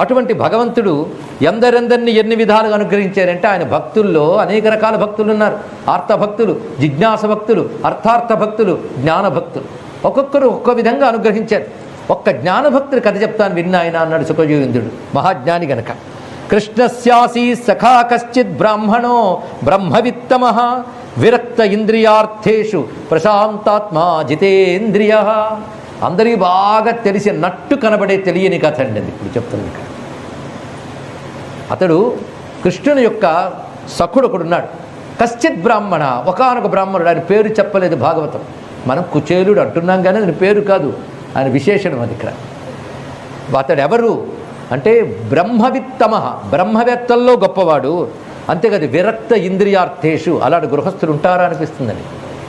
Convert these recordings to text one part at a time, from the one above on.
అటువంటి భగవంతుడు ఎందరెందరిని ఎన్ని విధాలుగా అనుగ్రహించారంటే ఆయన భక్తుల్లో అనేక రకాల భక్తులు ఉన్నారు. ఆర్త భక్తులు జిజ్ఞాస భక్తులు అర్థార్థ భక్తులు జ్ఞాన భక్తులు. ఒక్కొక్కరు ఒక్కో విధంగా అనుగ్రహించారు. ఒక్క జ్ఞానభక్తుడు కథ చెప్తాను విన్న ఆయన అన్నాడు సుఖజీవింద్రుడు మహాజ్ఞాని గనక. కృష్ణస్యాసి సఖా కశ్చిత్ బ్రాహ్మణో బ్రహ్మవిత్తమ విరక్త ఇంద్రియార్థేషు ప్రశాంతాత్మా జితేంద్రియ. అందరికీ బాగా తెలిసే నట్టు కనబడే తెలియని కథ అండి అది. ఇప్పుడు చెప్తుంది ఇక్కడ అతడు కృష్ణుని యొక్క సఖుడు ఒకడున్నాడు కశ్చిత్ బ్రాహ్మణ ఒకనొక బ్రాహ్మణుడు. ఆయన పేరు చెప్పలేదు భాగవతం. మనం కుచేలుడు అంటున్నాం కానీ ఆయన పేరు కాదు. ఆయన విశేషణం అది ఇక్కడ. అతడు ఎవరు అంటే బ్రహ్మవిత్తమ. బ్రహ్మవేత్తల్లో గొప్పవాడు. అంతేకాదు విరక్త ఇంద్రియార్థేషు. అలాంటి గృహస్థులు ఉంటారా అనిపిస్తుందని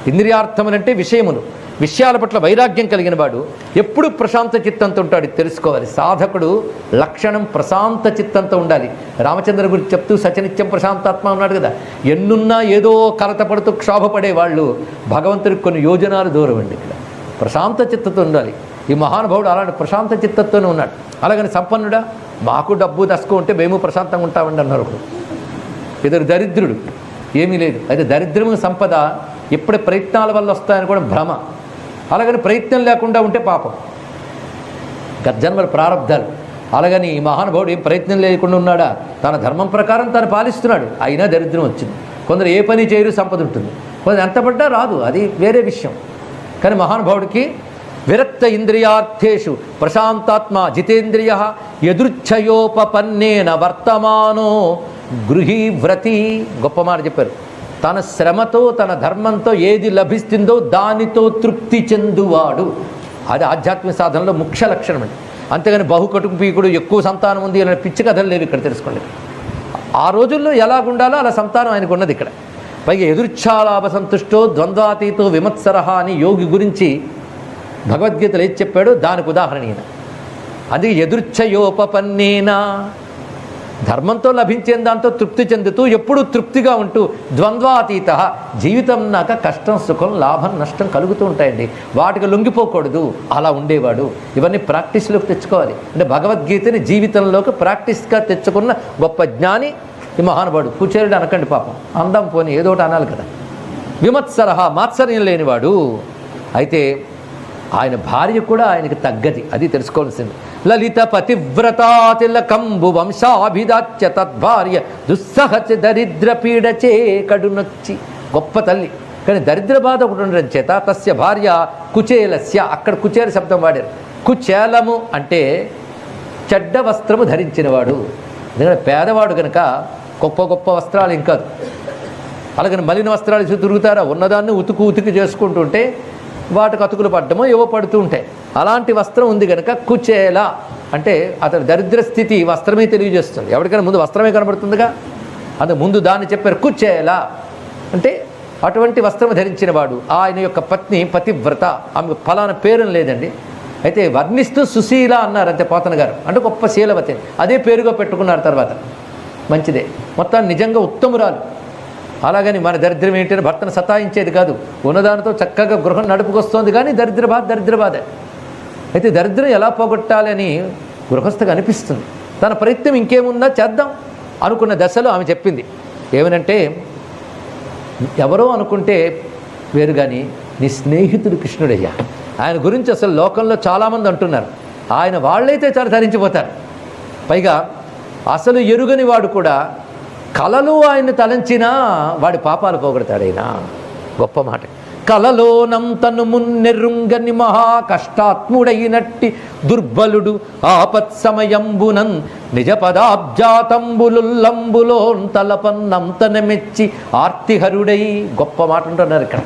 ఇంద్రియార్థములంటే విషయములు. విషయాల పట్ల వైరాగ్యం కలిగిన వాడు ఎప్పుడు ప్రశాంత చిత్తంతో ఉంటాడు తెలుసుకోవాలి. సాధకుడు లక్షణం ప్రశాంత చిత్తంతో ఉండాలి. రామచంద్ర గురించి చెప్తూ సచనిత్యం ప్రశాంతాత్మ ఉన్నాడు కదా. ఎన్నున్నా ఏదో కలత పడుతూ క్షోభపడే వాళ్ళు భగవంతుడికి కొన్ని యోజనాలు దూరం అండి ఇక్కడ. ప్రశాంత చిత్తతో ఉండాలి. ఈ మహానుభావుడు అలాంటి ప్రశాంత చిత్తతోనే ఉన్నాడు. అలాగని సంపన్నుడా? మాకు డబ్బు దశకు ఉంటే మేము ప్రశాంతంగా ఉంటామండి అన్నారు ఒకడు. ఇద్దరు దరిద్రుడు. ఏమీ లేదు. అయితే దరిద్రము సంపద ఇప్పుడే ప్రయత్నాల వల్ల వస్తాయని కూడా భ్రమ. అలాగని ప్రయత్నం లేకుండా ఉంటే పాపం. గర్జన్మల ప్రారంధాలు అలాగని ఈ మహానుభావుడు ఏం ప్రయత్నం లేకుండా ఉన్నాడా? తన ధర్మం ప్రకారం తను పాలిస్తున్నాడు. అయినా దరిద్రం వచ్చింది. కొందరు ఏ పని చేయరు సంపద ఉంటుంది. కొందరు ఎంత పడ్డా రాదు. అది వేరే విషయం. కానీ మహానుభావుడికి విరక్త ఇంద్రియార్థేషు ప్రశాంతాత్మ జితేంద్రియ ఎదుర్ఛయోపపన్నేన వర్తమానో గృహీవ్రతి గొప్ప మాట చెప్పారు. తన శ్రమతో తన ధర్మంతో ఏది లభిస్తుందో దానితో తృప్తి చెందువాడు. అది ఆధ్యాత్మిక సాధనలో ముఖ్య లక్షణం అండి. అంతేగాని బహుకటుకుపీకుడు ఎక్కువ సంతానం ఉంది అనే పిచ్చి కథలు లేవు ఇక్కడ తెలుసుకోండి. ఆ రోజుల్లో ఎలాగుండాలో అలా సంతానం ఆయనకు ఉన్నది ఇక్కడ. పైగా ఎదుర్ఛాలాభ సంతుష్టో ద్వంద్వాతీతో విమత్సరహ అని యోగి గురించి భగవద్గీతలు ఏది చెప్పాడో దానికి ఉదాహరణ ఈయన. అది ఎదుర్ఛయోపపన్నేనా ధర్మంతో లభించే దాంతో తృప్తి చెందుతూ ఎప్పుడూ తృప్తిగా ఉంటూ ద్వంద్వాతీత జీవితం నాక కష్టం సుఖం లాభం నష్టం కలుగుతూ ఉంటాయండి. వాటికి లొంగిపోకూడదు. అలా ఉండేవాడు. ఇవన్నీ ప్రాక్టీస్లోకి తెచ్చుకోవాలి. అంటే భగవద్గీతని జీవితంలోకి ప్రాక్టీస్గా తెచ్చుకున్న గొప్ప జ్ఞాని ఈ మహానుభావుడు. కూచేరుడు అనకండి పాపం. అందం పోని ఏదో ఒకటి అనాలి కదా. విమత్సరహ మాత్సర్యం లేనివాడు. అయితే ఆయన భార్య కూడా ఆయనకి తగ్గది. అది తెలుసుకోవాల్సింది. లలిత పతివ్రతా కంబు వంశాభిదాచ్య తద్భార్య దుస్సహచ దరిద్ర పీడచే కడునొచ్చి. గొప్ప తల్లి. కానీ దరిద్ర బాధ ఒకటి ఉండడం చేత తస్య భార్య కుచేలస్య. అక్కడ కుచేల శబ్దం వాడారు. కుచేలము అంటే చెడ్డ వస్త్రము ధరించినవాడు. ఎందుకంటే పేదవాడు కనుక గొప్ప గొప్ప వస్త్రాలు ఇంకా అలాగని మలిన వస్త్రాలు తిరుగుతారా? ఉన్నదాన్ని ఉతుకు ఉతుకు చేసుకుంటుంటే వాటికి అతుకులు పడ్డమో ఏవో పడుతూ ఉంటాయి. అలాంటి వస్త్రం ఉంది కనుక కుచేల అంటే అతని దరిద్ర స్థితి వస్త్రమే తెలియజేస్తుంది. ఎవరికైనా ముందు వస్త్రమే కనబడుతుందిగా? అందుకు ముందు దాన్ని చెప్పారు కుచేల. అంటే అటువంటి వస్త్రం ధరించిన వాడు ఆయన యొక్క పత్ని పతివ్రత ఆమె ఫలానా పేరు లేదండి. అయితే వర్ణిస్తూ సుశీల అన్నారు అంతే పోతన గారు. అంటే గొప్ప శీలవతి. అదే పేరుగా పెట్టుకున్నారు తర్వాత. మంచిదే. మొత్తం నిజంగా ఉత్తమురాలు. అలాగని మన దరిద్రం ఏంటంటే భర్తను సతాయించేది కాదు. ఉన్నదానితో చక్కగా గృహం నడుపుకొస్తోంది కానీ దరిద్ర బాధ దరిద్ర బాధ అయితే దరిద్రం ఎలా పోగొట్టాలి అని గృహస్థకు అనిపిస్తుంది. తన ప్రయత్నం ఇంకేముందా చేద్దాం అనుకున్న దశలో ఆమె చెప్పింది. ఏమనంటే ఎవరో అనుకుంటే వేరు కానీ నీ స్నేహితుడు కృష్ణుడయ్యా. ఆయన గురించి అసలు లోకంలో చాలామంది అంటున్నారు. ఆయన వాళ్ళైతే చాలా ధరించిపోతారు. పైగా అసలు ఎరుగని వాడు కూడా కలలు ఆయన్ని తలంచినా వాడి పాపాలు పోగొడతాడైనా? గొప్ప మాట. కలలోనం తను మున్నెరుంగని మహా కష్టాత్ముడైనట్టి దుర్బలుడు ఆపత్ సమయంబునన్ నిజ పదాబ్జాతంబులుల్లంబులోన్ తలపన్నంతన మెచ్చి ఆర్తిహరుడై గొప్ప మాట ఉంటున్నారు ఇక్కడ.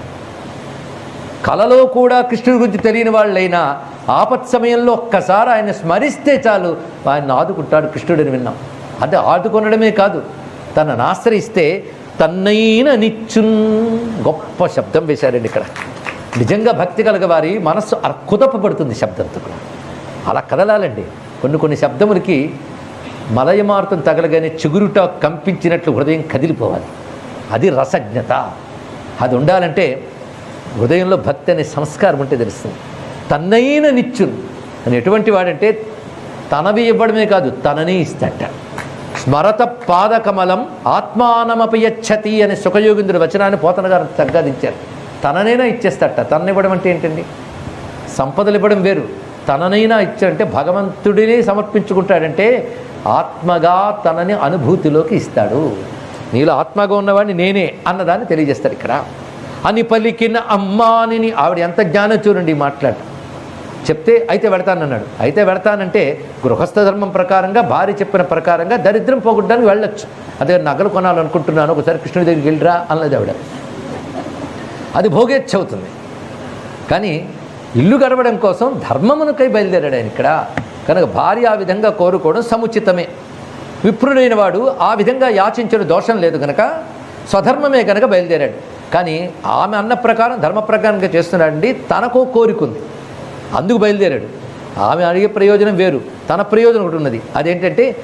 కలలో కూడా కృష్ణుడి గురించి తెలియని వాళ్ళైనా ఆపత్ సమయంలో ఒక్కసారి ఆయన స్మరిస్తే చాలు ఆయన ఆదుకుంటాడు కృష్ణుడిని విన్నాం. అంటే ఆదుకొనడమే కాదు తనను ఆశ్రయిస్తే తన్నైన నిచ్చున్ గొప్ప శబ్దం వేశారండి ఇక్కడ. నిజంగా భక్తి కలగ వారి మనస్సు అర్కుదపబడుతుంది శబ్దంతో. అలా కదలాలండి. కొన్ని కొన్ని శబ్దములకి మలయమారుతం తగలగానే చిగురుట కంపించినట్లు హృదయం కదిలిపోవాలి. అది రసజ్ఞత. అది ఉండాలంటే హృదయంలో భక్తి అనే సంస్కారం ఉంటే తెలుస్తుంది. తన్నైన నిత్యున్ అని ఎటువంటి వాడంటే తనవి ఇవ్వడమే కాదు తననే ఇస్తట స్మరత పాదకమలం ఆత్మానమపి యచ్చతి అనే సుఖయోగింద్రుడు వచనాన్ని పోతన గారు తగ్గదించారు తననైనా ఇచ్చేస్తట. తననివ్వడం అంటే ఏంటండి? సంపదలు ఇవ్వడం వేరు. తననైనా ఇచ్చాడంటే భగవంతుడిని సమర్పించుకుంటాడంటే ఆత్మగా తనని అనుభూతిలోకి ఇస్తాడు. నీలో ఆత్మగా ఉన్నవాడిని నేనే అన్నదాన్ని తెలియజేస్తాడు ఇక్కడ. అని పలికిన అమ్మానిని ఆవిడ ఎంత జ్ఞానం చూడండి మాట్లాడు. చెప్తే అయితే వెడతానన్నాడు అయితే వెడతానంటే గృహస్థ ధర్మం ప్రకారంగా భార్య చెప్పిన ప్రకారంగా దరిద్రం పోగొట్టడానికి వెళ్ళొచ్చు. అదే నగలు కొనాలనుకుంటున్నాను ఒకసారి కృష్ణుడి దగ్గరికి వెళ్ళిరా అన్నది ఆవిడ. అది భోగేచ్ఛ అవుతుంది కానీ ఇల్లు గడవడం కోసం ధర్మమునకై బయలుదేరాడు ఆయన ఇక్కడ. కనుక భార్య ఆ విధంగా కోరుకోవడం సముచితమే. విప్రుడైన వాడు ఆ విధంగా యాచించిన దోషం లేదు కనుక స్వధర్మమే కనుక బయలుదేరాడు. కానీ ఆమె అన్న ప్రకారం ధర్మ ప్రకారంగా చేస్తున్నాడండి తనకో కోరికుంది. అందుకు బయలుదేరాడు. ఆమె అడిగే ప్రయోజనం వేరు. తన ప్రయోజనం ఒకటి ఉన్నది. అదేంటంటే